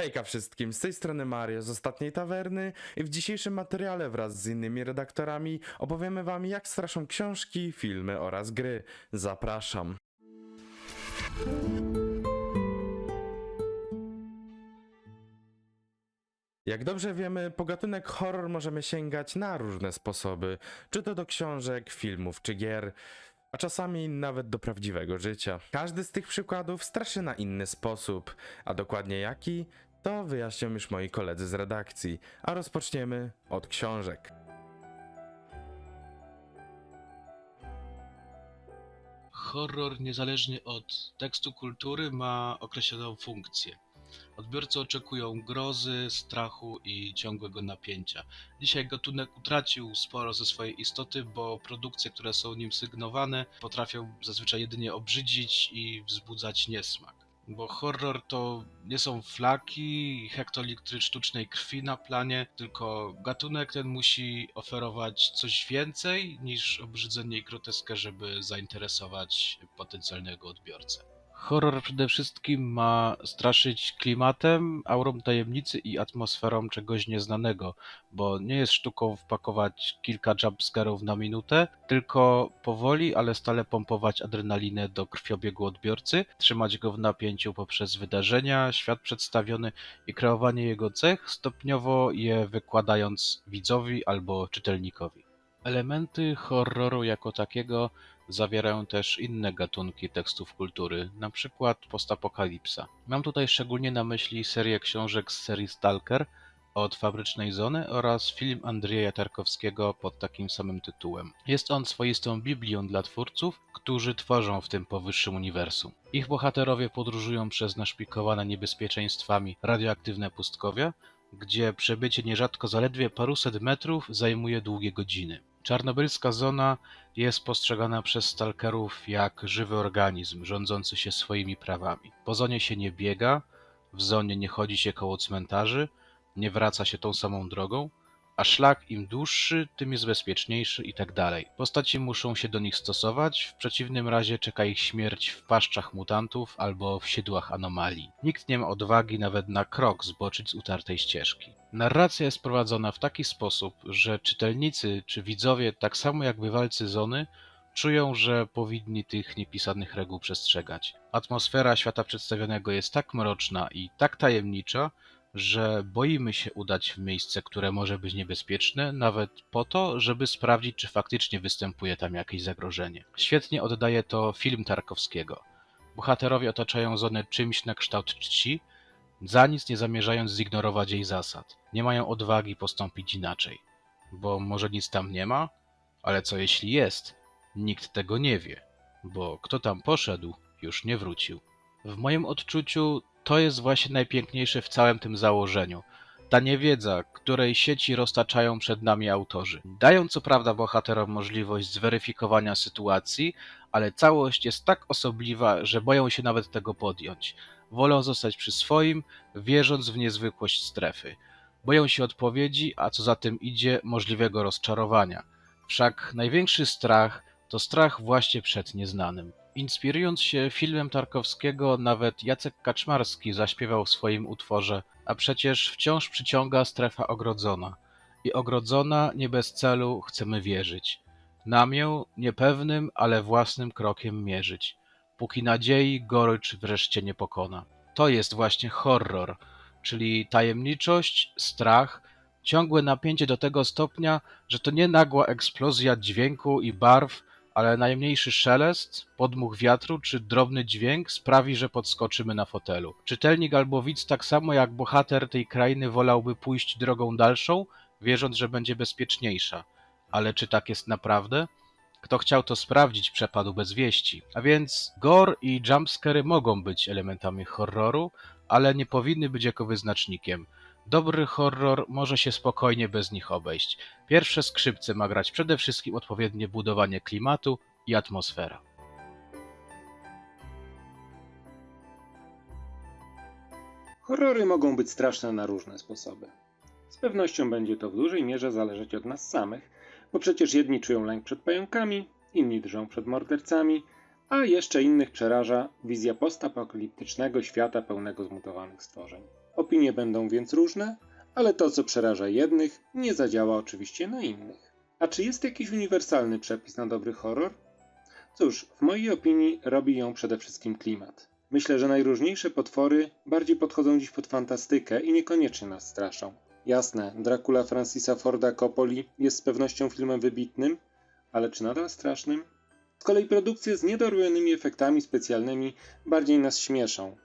Hejka wszystkim, z tej strony Mario z Ostatniej Tawerny i w dzisiejszym materiale wraz z innymi redaktorami opowiemy wam jak straszą książki, filmy oraz gry. Zapraszam. Jak dobrze wiemy, po gatunek horror możemy sięgać na różne sposoby, czy to do książek, filmów czy gier, a czasami nawet do prawdziwego życia. Każdy z tych przykładów straszy na inny sposób, a dokładnie jaki, to wyjaśnią już moi koledzy z redakcji, a rozpoczniemy od książek. Horror, niezależnie od tekstu kultury, ma określoną funkcję. Odbiorcy oczekują grozy, strachu i ciągłego napięcia. Dzisiaj gatunek utracił sporo ze swojej istoty, bo produkcje, które są nim sygnowane, potrafią zazwyczaj jedynie obrzydzić i wzbudzać niesmak. Bo horror to nie są flaki i hektolitry sztucznej krwi na planie, tylko gatunek ten musi oferować coś więcej niż obrzydzenie i groteskę, żeby zainteresować potencjalnego odbiorcę. Horror przede wszystkim ma straszyć klimatem, aurą tajemnicy i atmosferą czegoś nieznanego, bo nie jest sztuką wpakować kilka jumpscarów na minutę, tylko powoli, ale stale pompować adrenalinę do krwiobiegu odbiorcy, trzymać go w napięciu poprzez wydarzenia, świat przedstawiony i kreowanie jego cech, stopniowo je wykładając widzowi albo czytelnikowi. Elementy horroru jako takiego zawierają też inne gatunki tekstów kultury, na przykład postapokalipsa. Mam tutaj szczególnie na myśli serię książek z serii Stalker od Fabrycznej Zony oraz film Andrzeja Tarkowskiego pod takim samym tytułem. Jest on swoistą biblią dla twórców, którzy tworzą w tym powyższym uniwersum. Ich bohaterowie podróżują przez naszpikowane niebezpieczeństwami radioaktywne pustkowia, gdzie przebycie nierzadko zaledwie paruset metrów zajmuje długie godziny. Czarnobylska zona jest postrzegana przez stalkerów jak żywy organizm rządzący się swoimi prawami. Po zonie się nie biega, w zonie nie chodzi się koło cmentarzy, nie wraca się tą samą drogą, a szlak im dłuższy, tym jest bezpieczniejszy i tak dalej. Postaci muszą się do nich stosować, w przeciwnym razie czeka ich śmierć w paszczach mutantów albo w siedłach anomalii. Nikt nie ma odwagi nawet na krok zboczyć z utartej ścieżki. Narracja jest prowadzona w taki sposób, że czytelnicy czy widzowie, tak samo jak bywalcy zony, czują, że powinni tych niepisanych reguł przestrzegać. Atmosfera świata przedstawionego jest tak mroczna i tak tajemnicza, że boimy się udać w miejsce, które może być niebezpieczne, nawet po to, żeby sprawdzić, czy faktycznie występuje tam jakieś zagrożenie. Świetnie oddaje to film Tarkowskiego. Bohaterowie otaczają zonę czymś na kształt czci, za nic nie zamierzając zignorować jej zasad. Nie mają odwagi postąpić inaczej, bo może nic tam nie ma, ale co jeśli jest? Nikt tego nie wie, bo kto tam poszedł, już nie wrócił. W moim odczuciu to jest właśnie najpiękniejsze w całym tym założeniu. Ta niewiedza, której sieci roztaczają przed nami autorzy. Dają co prawda bohaterom możliwość zweryfikowania sytuacji, ale całość jest tak osobliwa, że boją się nawet tego podjąć. Wolą zostać przy swoim, wierząc w niezwykłość strefy. Boją się odpowiedzi, a co za tym idzie, możliwego rozczarowania. Wszak największy strach to strach właśnie przed nieznanym. Inspirując się filmem Tarkowskiego, nawet Jacek Kaczmarski zaśpiewał w swoim utworze A przecież wciąż przyciąga strefa ogrodzona. I ogrodzona nie bez celu chcemy wierzyć. Namię niepewnym, ale własnym krokiem mierzyć. Póki nadziei gorycz wreszcie nie pokona. To jest właśnie horror, czyli tajemniczość, strach, ciągłe napięcie do tego stopnia, że to nie nagła eksplozja dźwięku i barw, ale najmniejszy szelest, podmuch wiatru czy drobny dźwięk sprawi, że podskoczymy na fotelu. Czytelnik albo widz tak samo jak bohater tej krainy wolałby pójść drogą dalszą, wierząc, że będzie bezpieczniejsza. Ale czy tak jest naprawdę? Kto chciał to sprawdzić, przepadł bez wieści. A więc gore i jumpscary mogą być elementami horroru, ale nie powinny być jako wyznacznikiem. Dobry horror może się spokojnie bez nich obejść. Pierwsze skrzypce ma grać przede wszystkim odpowiednie budowanie klimatu i atmosfera. Horrory mogą być straszne na różne sposoby. Z pewnością będzie to w dużej mierze zależeć od nas samych, bo przecież jedni czują lęk przed pająkami, inni drżą przed mordercami, a jeszcze innych przeraża wizja postapokaliptycznego świata pełnego zmutowanych stworzeń. Opinie będą więc różne, ale to, co przeraża jednych, nie zadziała oczywiście na innych. A czy jest jakiś uniwersalny przepis na dobry horror? Cóż, w mojej opinii robi ją przede wszystkim klimat. Myślę, że najróżniejsze potwory bardziej podchodzą dziś pod fantastykę i niekoniecznie nas straszą. Jasne, Dracula Francisa Forda Coppoli jest z pewnością filmem wybitnym, ale czy nadal strasznym? Z kolei produkcje z niedorobionymi efektami specjalnymi bardziej nas śmieszą.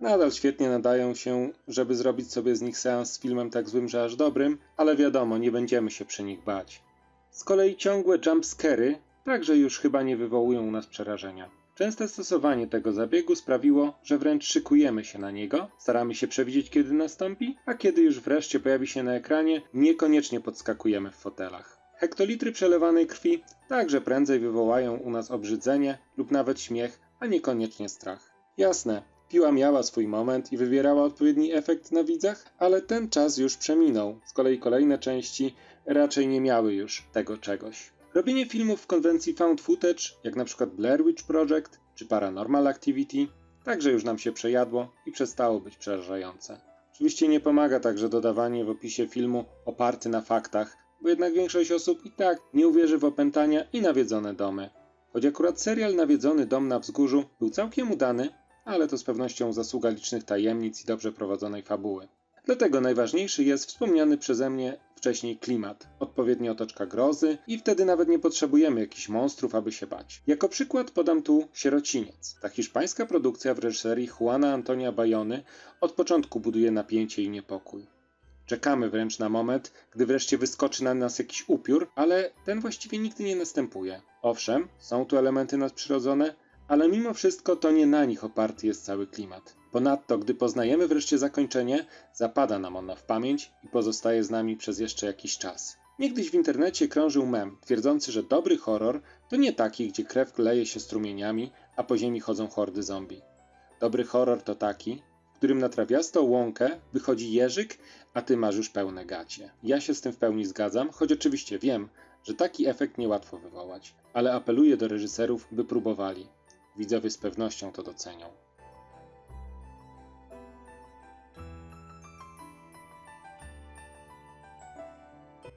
Nadal świetnie nadają się, żeby zrobić sobie z nich seans z filmem tak złym, że aż dobrym, ale wiadomo, nie będziemy się przy nich bać. Z kolei ciągłe jumpscary także już chyba nie wywołują u nas przerażenia. Częste stosowanie tego zabiegu sprawiło, że wręcz szykujemy się na niego, staramy się przewidzieć kiedy nastąpi, a kiedy już wreszcie pojawi się na ekranie, niekoniecznie podskakujemy w fotelach. Hektolitry przelewanej krwi także prędzej wywołają u nas obrzydzenie lub nawet śmiech, a niekoniecznie strach. Jasne, piła miała swój moment i wywierała odpowiedni efekt na widzach, ale ten czas już przeminął. Z kolei kolejne części raczej nie miały już tego czegoś. Robienie filmów w konwencji found footage, jak na przykład Blair Witch Project czy Paranormal Activity, także już nam się przejadło i przestało być przerażające. Oczywiście nie pomaga także dodawanie w opisie filmu oparty na faktach, bo jednak większość osób i tak nie uwierzy w opętania i nawiedzone domy. Choć akurat serial Nawiedzony dom na wzgórzu był całkiem udany, ale to z pewnością zasługa licznych tajemnic i dobrze prowadzonej fabuły. Dlatego najważniejszy jest wspomniany przeze mnie wcześniej klimat, odpowiednia otoczka grozy i wtedy nawet nie potrzebujemy jakichś monstrów, aby się bać. Jako przykład podam tu Sierociniec. Ta hiszpańska produkcja w reżyserii Juana Antonia Bayony od początku buduje napięcie i niepokój. Czekamy wręcz na moment, gdy wreszcie wyskoczy na nas jakiś upiór, ale ten właściwie nigdy nie następuje. Owszem, są tu elementy nadprzyrodzone, ale mimo wszystko to nie na nich oparty jest cały klimat. Ponadto, gdy poznajemy wreszcie zakończenie, zapada nam ono w pamięć i pozostaje z nami przez jeszcze jakiś czas. Niegdyś w internecie krążył mem twierdzący, że dobry horror to nie taki, gdzie krew leje się strumieniami, a po ziemi chodzą hordy zombie. Dobry horror to taki, w którym na trawiastą łąkę wychodzi jeżyk, a ty masz już pełne gacie. Ja się z tym w pełni zgadzam, choć oczywiście wiem, że taki efekt niełatwo wywołać, ale apeluję do reżyserów, by próbowali. Widzowie z pewnością to docenią.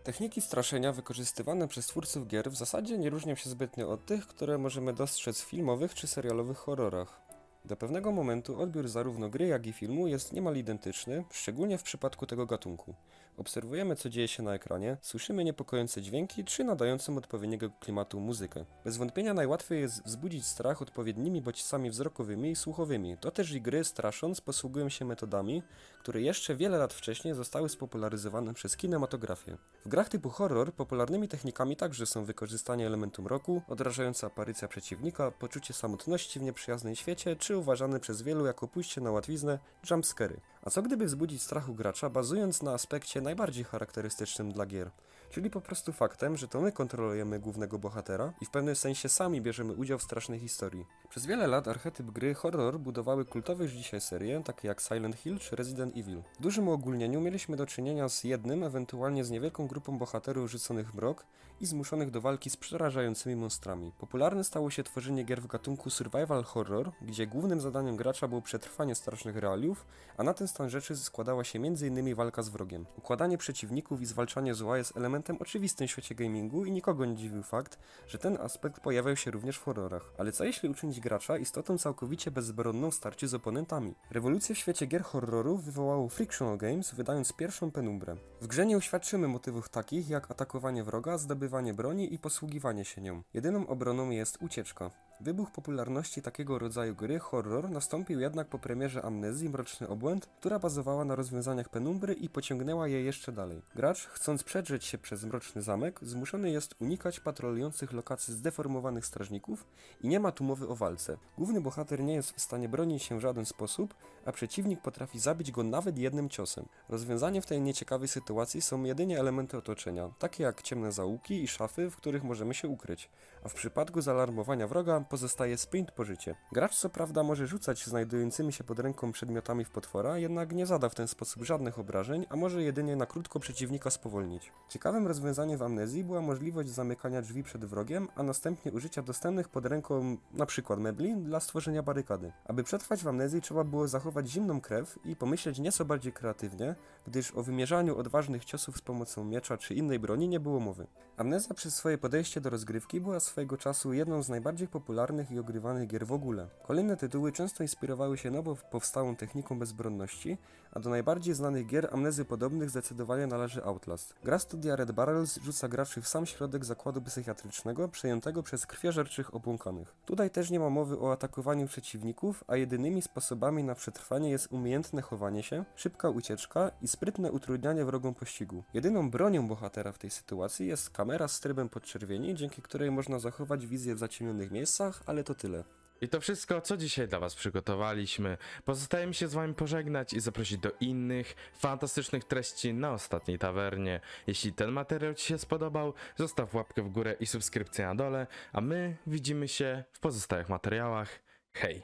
Techniki straszenia wykorzystywane przez twórców gier w zasadzie nie różnią się zbytnio od tych, które możemy dostrzec w filmowych czy serialowych horrorach. Do pewnego momentu odbiór zarówno gry, jak i filmu jest niemal identyczny, szczególnie w przypadku tego gatunku. Obserwujemy, co dzieje się na ekranie, słyszymy niepokojące dźwięki czy nadającą odpowiedniego klimatu muzykę. Bez wątpienia najłatwiej jest wzbudzić strach odpowiednimi bodźcami wzrokowymi i słuchowymi. To też i gry, strasząc, posługują się metodami, które jeszcze wiele lat wcześniej zostały spopularyzowane przez kinematografię. W grach typu horror popularnymi technikami także są wykorzystanie elementu mroku, odrażająca aparycja przeciwnika, poczucie samotności w nieprzyjaznej świecie, czy uważane przez wielu jako pójście na łatwiznę jumpscary. A co gdyby wzbudzić strachu gracza, bazując na aspekcie najbardziej charakterystycznym dla gier? Czyli po prostu faktem, że to my kontrolujemy głównego bohatera i w pewnym sensie sami bierzemy udział w strasznej historii. Przez wiele lat archetyp gry horror budowały kultowe już dzisiaj serie, takie jak Silent Hill czy Resident Evil. W dużym uogólnieniu mieliśmy do czynienia z jednym, ewentualnie z niewielką grupą bohaterów rzuconych w mrok i zmuszonych do walki z przerażającymi monstrami. Popularne stało się tworzenie gier w gatunku survival horror, gdzie głównym zadaniem gracza było przetrwanie strasznych realiów, a na ten stan rzeczy składała się m.in. walka z wrogiem. Układanie przeciwników i zwalczanie zła jest elementem oczywistym w świecie gamingu i nikogo nie dziwił fakt, że ten aspekt pojawiał się również w horrorach. Ale co jeśli uczynić gracza istotą całkowicie bezbronną w z oponentami? Rewolucję w świecie gier horrorów wywołało Frictional Games, wydając pierwszą penumbrę. W grze nie uświadczymy motywów takich jak atakowanie wroga, zdobywanie broni i posługiwanie się nią. Jedyną obroną jest ucieczka. Wybuch popularności takiego rodzaju gry horror nastąpił jednak po premierze Amnezji Mroczny Obłęd, która bazowała na rozwiązaniach penumbry i pociągnęła je jeszcze dalej. Gracz, chcąc przedrzeć się przez mroczny zamek, zmuszony jest unikać patrolujących lokacji zdeformowanych strażników i nie ma tu mowy o walce. Główny bohater nie jest w stanie bronić się w żaden sposób, a przeciwnik potrafi zabić go nawet jednym ciosem. Rozwiązaniem w tej nieciekawej sytuacji są jedynie elementy otoczenia, takie jak ciemne zaułki i szafy, w których możemy się ukryć, a w przypadku zaalarmowania wroga pozostaje sprint po życie. Gracz co prawda może rzucać znajdującymi się pod ręką przedmiotami w potwora, jednak nie zada w ten sposób żadnych obrażeń, a może jedynie na krótko przeciwnika spowolnić. Ciekawym rozwiązaniem w amnezji była możliwość zamykania drzwi przed wrogiem, a następnie użycia dostępnych pod ręką np. mebli dla stworzenia barykady. Aby przetrwać w amnezji trzeba było zachować zimną krew i pomyśleć nieco bardziej kreatywnie, gdyż o wymierzaniu odważnych ciosów z pomocą miecza czy innej broni nie było mowy. Amnezja przez swoje podejście do rozgrywki była swojego czasu jedną z najbardziej popularnych i ogrywanych gier w ogóle. Kolejne tytuły często inspirowały się nowo powstałą techniką bezbronności, a do najbardziej znanych gier amnezy podobnych zdecydowanie należy Outlast. Gra studia Red Barrels rzuca graczy w sam środek zakładu psychiatrycznego przejętego przez krwiożerczych obłąkanych. Tutaj też nie ma mowy o atakowaniu przeciwników, a jedynymi sposobami na przetrwanie jest umiejętne chowanie się, szybka ucieczka i sprytne utrudnianie wrogom pościgu. Jedyną bronią bohatera w tej sytuacji jest kamera z trybem podczerwieni, dzięki której można zachować wizję w zaciemnionych miejscach, ale to tyle. I to wszystko, co dzisiaj dla Was przygotowaliśmy. Pozostaje mi się z Wami pożegnać i zaprosić do innych fantastycznych treści na ostatniej tawernie. Jeśli ten materiał Ci się spodobał, zostaw łapkę w górę i subskrypcję na dole, a my widzimy się w pozostałych materiałach. Hej!